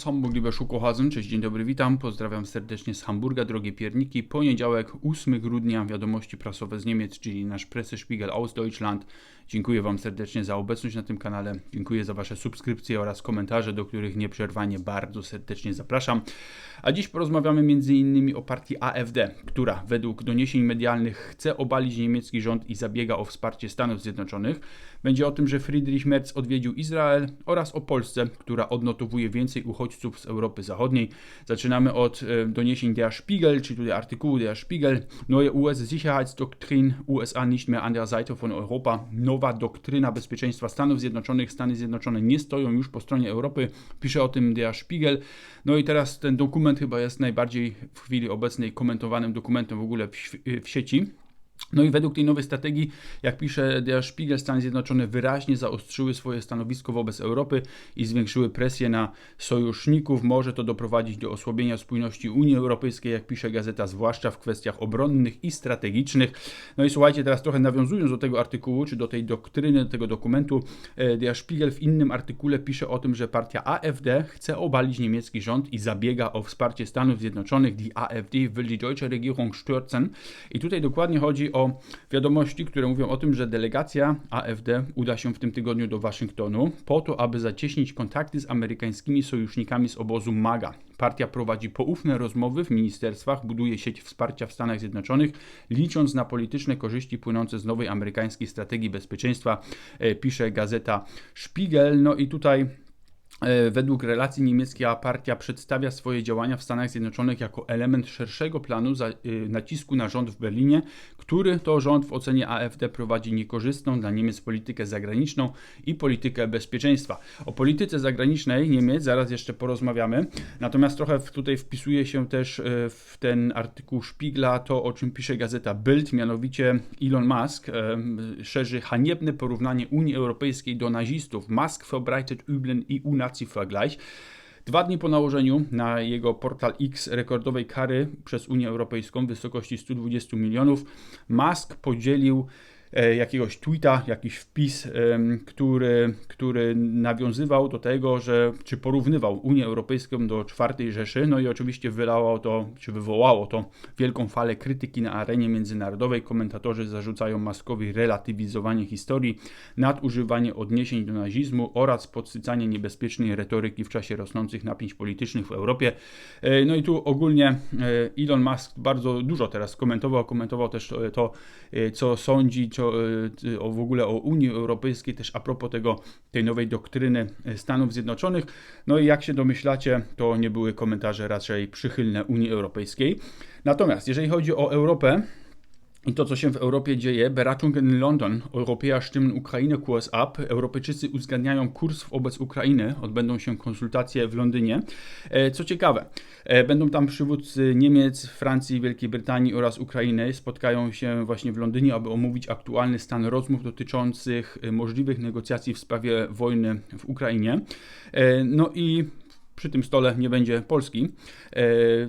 aus Hamburg, liebe Schokohasen. Cześć, dzień dobry, witam. Pozdrawiam serdecznie z Hamburga, drogie pierniki. Poniedziałek, 8 grudnia, wiadomości prasowe z Niemiec, czyli nasz Pressespiegel aus Deutschland. Dziękuję Wam serdecznie za obecność na tym kanale. Dziękuję za Wasze subskrypcje oraz komentarze, do których nieprzerwanie bardzo serdecznie zapraszam. A dziś porozmawiamy m.in. o partii AfD, która według doniesień medialnych chce obalić niemiecki rząd i zabiega o wsparcie Stanów Zjednoczonych. Będzie o tym, że Friedrich Merz odwiedził Izrael oraz o Polsce, która odnotowuje więcej uchodźców z Europy Zachodniej. Zaczynamy od e, doniesień Der Spiegel, czyli tutaj artykułu Der Spiegel. Neue US-Sicherheitsdoktrin, USA nicht mehr an der Seite von Europa. Nowa doktryna bezpieczeństwa Stanów Zjednoczonych. Stany Zjednoczone nie stoją już po stronie Europy. Pisze o tym Der Spiegel. No i teraz ten dokument chyba jest najbardziej w chwili obecnej komentowanym dokumentem w ogóle w, w sieci. No i według tej nowej strategii, jak pisze Der Spiegel, Stany Zjednoczone wyraźnie zaostrzyły swoje stanowisko wobec Europy i zwiększyły presję na sojuszników. Może to doprowadzić do osłabienia spójności Unii Europejskiej, jak pisze gazeta, zwłaszcza w kwestiach obronnych i strategicznych. No i słuchajcie, teraz trochę nawiązując do tego artykułu, czy do tej doktryny, do tego dokumentu, e, Der Spiegel w innym artykule pisze o tym, że partia AfD chce obalić niemiecki rząd i zabiega o wsparcie Stanów Zjednoczonych. Die AfD will die deutsche Regierung stürzen. I tutaj dokładnie chodzi o wiadomości, które mówią o tym, że delegacja AfD uda się w tym tygodniu do Waszyngtonu po to, aby zacieśnić kontakty z amerykańskimi sojusznikami z obozu MAGA. Partia prowadzi poufne rozmowy w ministerstwach, buduje sieć wsparcia w Stanach Zjednoczonych, licząc na polityczne korzyści płynące z nowej amerykańskiej strategii bezpieczeństwa, e, pisze gazeta Spiegel. No i tutaj według relacji niemiecka partia przedstawia swoje działania w Stanach Zjednoczonych jako element szerszego planu za, y, nacisku na rząd w Berlinie, który to rząd w ocenie AfD prowadzi niekorzystną dla Niemiec politykę zagraniczną i politykę bezpieczeństwa. O polityce zagranicznej Niemiec zaraz jeszcze porozmawiamy, natomiast trochę tutaj wpisuje się też y, w ten artykuł Spiegla to, o czym pisze gazeta Bild, mianowicie Elon Musk y, szerzy haniebne porównanie Unii Europejskiej do nazistów. Musk verbreitet üblen Dwa dni po nałożeniu na jego portal X rekordowej kary przez Unię Europejską w wysokości 120 milionów, Musk podzielił jakiegoś tweeta, jakiś wpis, który, który nawiązywał do tego, że czy porównywał Unię Europejską do czwartej Rzeszy, no i oczywiście wylało to, czy wywołało to wielką falę krytyki na arenie międzynarodowej. Komentatorzy zarzucają Maskowi relatywizowanie historii, nadużywanie odniesień do nazizmu oraz podsycanie niebezpiecznej retoryki w czasie rosnących napięć politycznych w Europie. E, no i tu ogólnie e, Elon Musk bardzo dużo teraz komentował, komentował też to, co sądzi, Y, o, w ogóle o Unii Europejskiej, też a propos tego, tej nowej doktryny Stanów Zjednoczonych. No i jak się domyślacie, to nie były komentarze raczej przychylne Unii Europejskiej. Natomiast jeżeli chodzi o Europę, i to, co się w Europie dzieje, Beratungen London, Europäer stimmen Ukraine-Kurs ab. Europejczycy uzgadniają kurs wobec Ukrainy. Odbędą się konsultacje w Londynie. E, co ciekawe, e, będą tam przywódcy Niemiec, Francji, Wielkiej Brytanii oraz Ukrainy. Spotkają się właśnie w Londynie, aby omówić aktualny stan rozmów dotyczących e, możliwych negocjacji w sprawie wojny w Ukrainie. No i przy tym stole nie będzie Polski. E,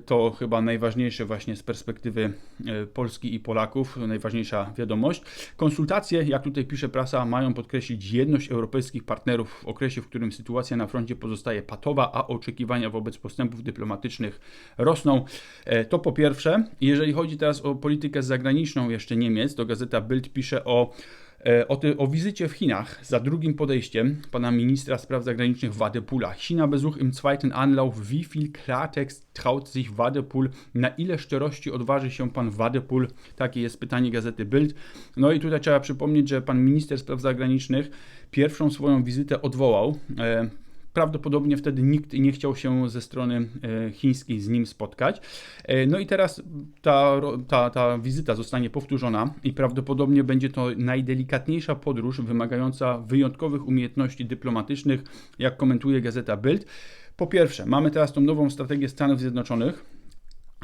to chyba najważniejsze właśnie z perspektywy e, Polski i Polaków, najważniejsza wiadomość. Konsultacje, jak tutaj pisze prasa, mają podkreślić jedność europejskich partnerów w okresie, w którym sytuacja na froncie pozostaje patowa, a oczekiwania wobec postępów dyplomatycznych rosną. E, to po pierwsze. Jeżeli chodzi teraz o politykę zagraniczną jeszcze Niemiec, to gazeta Bild pisze o o, ty, o wizycie w Chinach za drugim podejściem pana ministra spraw zagranicznych Wadepula. China-Besuch im zweiten Anlauf. Wie viel Klartext traut sich Wadepul? Na ile szczerości odważy się pan Wadepul? Takie jest pytanie gazety Bild. No i tutaj trzeba przypomnieć, że pan minister spraw zagranicznych pierwszą swoją wizytę odwołał. Prawdopodobnie wtedy nikt nie chciał się ze strony e, chińskiej z nim spotkać. E, no i teraz ta, ta, ta wizyta zostanie powtórzona i prawdopodobnie będzie to najdelikatniejsza podróż wymagająca wyjątkowych umiejętności dyplomatycznych, jak komentuje gazeta Bild. Po pierwsze, mamy teraz tą nową strategię Stanów Zjednoczonych,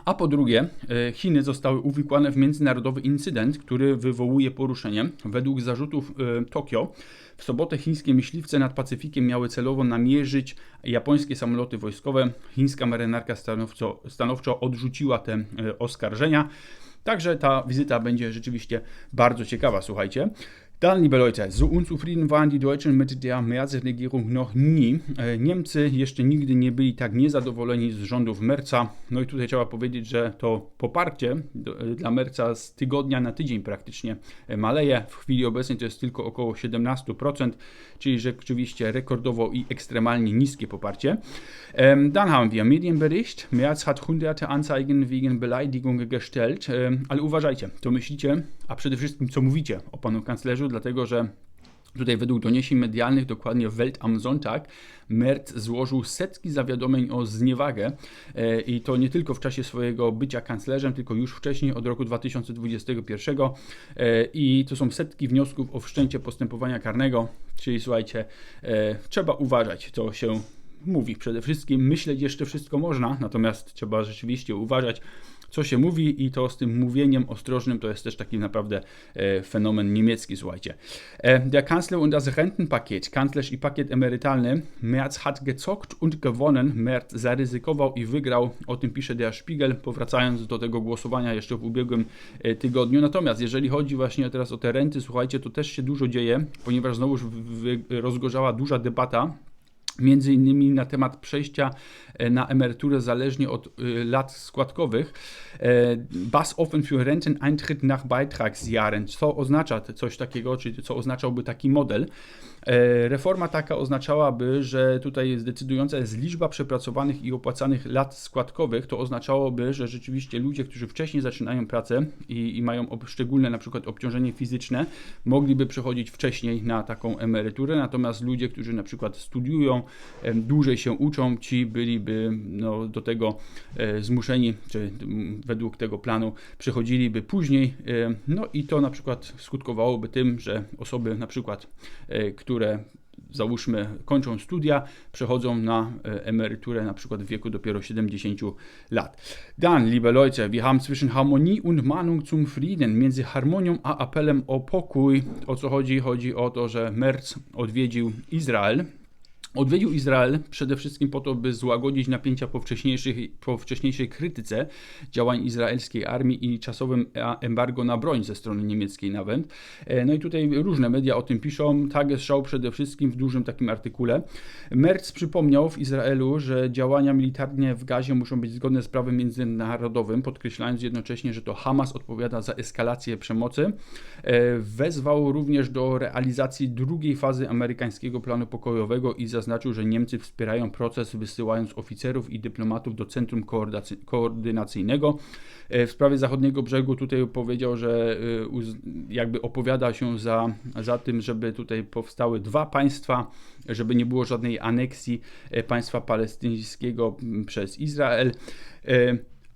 a po drugie, e, Chiny zostały uwikłane w międzynarodowy incydent, który wywołuje poruszenie. Według zarzutów Tokio w sobotę chińskie myśliwce nad Pacyfikiem miały celowo namierzyć japońskie samoloty wojskowe. Chińska marynarka stanowczo, stanowczo odrzuciła te e, oskarżenia. Także ta wizyta będzie rzeczywiście bardzo ciekawa, słuchajcie. Dann, liebe Leute, so unzufrieden waren die Deutschen mit der Merz-Regierung noch nie. E, Niemcy jeszcze nigdy nie byli tak niezadowoleni z rządów Merca. No i tutaj trzeba powiedzieć, że to poparcie e, dla Merca z tygodnia na tydzień praktycznie e, maleje. W chwili obecnej to jest tylko około 17%, czyli rzeczywiście rekordowo i ekstremalnie niskie poparcie. Dann haben wir Medienbericht. Merz hat hunderte Anzeigen wegen Beleidigung gestellt. Ale uważajcie, co myślicie, a przede wszystkim co mówicie o panu kanclerzu, dlatego że Tutaj według doniesień medialnych, dokładnie Welt am Sonntag, Merz złożył setki zawiadomień o zniewagę e, i to nie tylko w czasie swojego bycia kanclerzem, tylko już wcześniej, od roku 2021 e, i to są setki wniosków o wszczęcie postępowania karnego, czyli słuchajcie, e, trzeba uważać, co się mówi. Przede wszystkim myśleć jeszcze wszystko można, natomiast trzeba rzeczywiście uważać, co się mówi i to z tym mówieniem ostrożnym to jest też taki naprawdę e, fenomen niemiecki, słuchajcie. E, der Kanzler und das Rentenpaket, kanclerz i pakiet emerytalny, Merz hat gezockt und gewonnen, Merz zaryzykował i wygrał, o tym pisze Der Spiegel, powracając do tego głosowania jeszcze w ubiegłym e, tygodniu. Natomiast jeżeli chodzi właśnie teraz o te renty, słuchajcie, to też się dużo dzieje, ponieważ znowuż rozgorzała duża debata między innymi na temat przejścia na emeryturę zależnie od e, lat składkowych. E, Was offen für Renteneintritt nach Beitragsjahren. Co oznacza coś takiego, czyli co oznaczałby taki model? E, Reforma taka oznaczałaby, że tutaj zdecydująca jest liczba przepracowanych i opłacanych lat składkowych. To oznaczałoby, że rzeczywiście ludzie, którzy wcześniej zaczynają pracę i, i mają ob- szczególne na przykład obciążenie fizyczne, mogliby przechodzić wcześniej na taką emeryturę, natomiast ludzie, którzy na przykład studiują, dłużej się uczą, ci byliby no, do tego e, zmuszeni, czy według tego planu przechodziliby później. E, no i to na przykład skutkowałoby tym, że osoby na przykład, e, które załóżmy kończą studia, przechodzą na emeryturę na przykład w wieku dopiero 70 lat. Dann, liebe Leute, wir haben zwischen Harmonie und Mahnung zum Frieden, między harmonią a apelem o pokój. O co chodzi? Chodzi o to, że Merz odwiedził Izrael. Odwiedził Izrael przede wszystkim po to, by złagodzić napięcia po, po wcześniejszej krytyce działań izraelskiej armii i czasowym embargo na broń ze strony niemieckiej nawet. E, No i tutaj różne media o tym piszą. Tagesschau przede wszystkim w dużym takim artykule. Merz przypomniał w Izraelu, że działania militarne w Gazie muszą być zgodne z prawem międzynarodowym, podkreślając jednocześnie, że to Hamas odpowiada za eskalację przemocy. E, Wezwał również do realizacji drugiej fazy amerykańskiego planu pokojowego i zaznaczył, że Niemcy wspierają proces, wysyłając oficerów i dyplomatów do Centrum Koordynacy- Koordynacyjnego. E, W sprawie zachodniego brzegu tutaj powiedział, że e, jakby opowiada się za, za tym, żeby tutaj powstały dwa państwa, żeby nie było żadnej aneksji e, państwa palestyńskiego przez Izrael.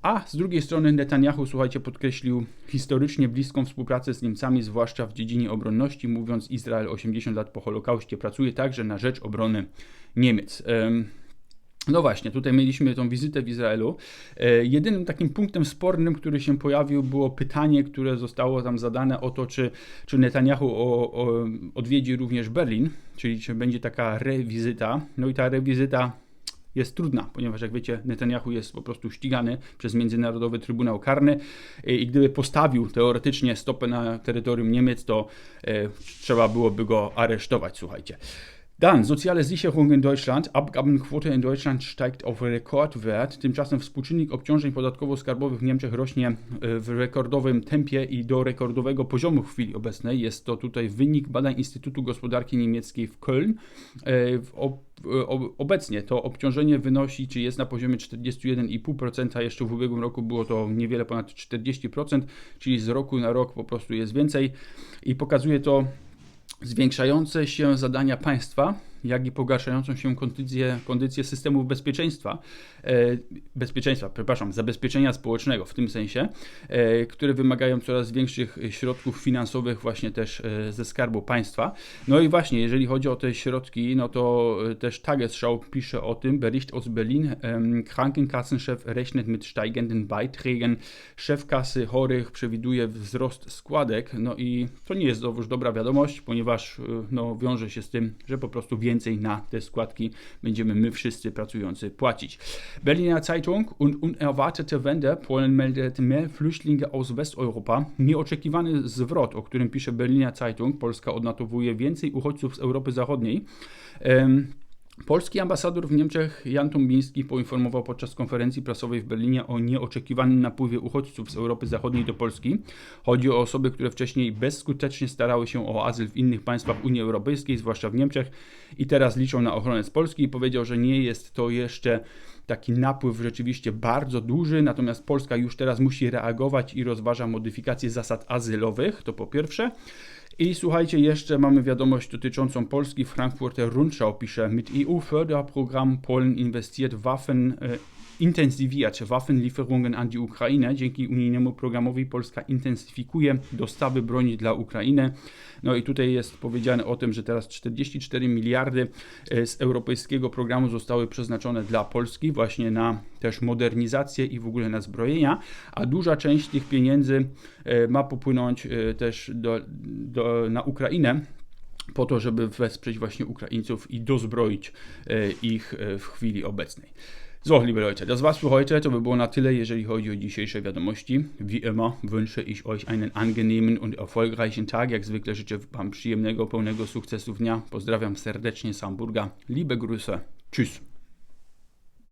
A z drugiej strony Netanyahu, słuchajcie, podkreślił historycznie bliską współpracę z Niemcami, zwłaszcza w dziedzinie obronności, mówiąc Izrael 80 lat po Holokauście pracuje także na rzecz obrony Niemiec. Em, no właśnie, tutaj mieliśmy tą wizytę w Izraelu. E, jedynym takim punktem spornym, który się pojawił, było pytanie, które zostało tam zadane o to, czy, czy Netanyahu o, o, odwiedzi również Berlin, czyli czy będzie taka rewizyta. No i ta rewizyta jest trudna, ponieważ jak wiecie, Netanyahu jest po prostu ścigany przez Międzynarodowy Trybunał Karny e, i gdyby postawił teoretycznie stopę na terytorium Niemiec, to e, trzeba byłoby go aresztować, słuchajcie. Dann, soziale Sicherung in Deutschland. Abgabenquote in Deutschland steigt auf Rekordwert. Tymczasem współczynnik obciążeń podatkowo-skarbowych w Niemczech rośnie e, w rekordowym tempie i do rekordowego poziomu w chwili obecnej. Jest to tutaj wynik badań Instytutu Gospodarki Niemieckiej w Köln. E, e, ob, obecnie to obciążenie wynosi, czy jest na poziomie 41,5%. Jeszcze w ubiegłym roku było to niewiele ponad 40%, czyli z roku na rok po prostu jest więcej i pokazuje to zwiększające się zadania państwa, jak i pogarszającą się kondycję, kondycję systemów bezpieczeństwa, e, bezpieczeństwa, przepraszam, zabezpieczenia społecznego w tym sensie, e, które wymagają coraz większych środków finansowych właśnie też e, ze skarbu państwa. No i właśnie, jeżeli chodzi o te środki, no to też Tagesschau pisze o tym, Bericht aus Berlin, Krankenkassenchef rechnet mit steigenden Beiträgen, szef kasy chorych przewiduje wzrost składek, no i to nie jest znowuż dobra wiadomość, ponieważ no, wiąże się z tym, że po prostu więcej więcej na te składki będziemy my wszyscy pracujący płacić. Berliner Zeitung und unerwartete Wende. Polen meldet mehr Flüchtlinge aus Westeuropa. Nieoczekiwany zwrot, o którym pisze Berliner Zeitung. Polska odnotowuje więcej uchodźców z Europy Zachodniej. Um, Polski ambasador w Niemczech Jan Tombiński poinformował podczas konferencji prasowej w Berlinie o nieoczekiwanym napływie uchodźców z Europy Zachodniej do Polski. Chodzi o osoby, które wcześniej bezskutecznie starały się o azyl w innych państwach Unii Europejskiej, zwłaszcza w Niemczech, i teraz liczą na ochronę z Polski. Powiedział, że nie jest to jeszcze taki napływ rzeczywiście bardzo duży, natomiast Polska już teraz musi reagować i rozważa modyfikację zasad azylowych, to po pierwsze. I słuchajcie, jeszcze mamy wiadomość dotyczącą Polski. Frankfurter Rundschau pisze, mit EU-Förderprogramm Polen investiert Waffen, intensywiert Waffenlieferungen an die Ukraine. Dzięki unijnemu programowi Polska intensyfikuje dostawy broni dla Ukrainy. No i tutaj jest powiedziane o tym, że teraz 44 miliardy e, z europejskiego programu zostały przeznaczone dla Polski właśnie na też modernizację i w ogóle na zbrojenia, a duża część tych pieniędzy e, ma popłynąć e, też do, do, na Ukrainę po to, żeby wesprzeć właśnie Ukraińców i dozbroić ich w chwili obecnej. So, liebe Leute, das war's für heute. To by było na tyle, jeżeli chodzi o dzisiejsze wiadomości. Wie immer wünsche ich euch einen angenehmen und erfolgreichen Tag. Jak zwykle życzę Wam przyjemnego, pełnego sukcesów dnia. Pozdrawiam serdecznie z Hamburga. Liebe Grüße. Tschüss.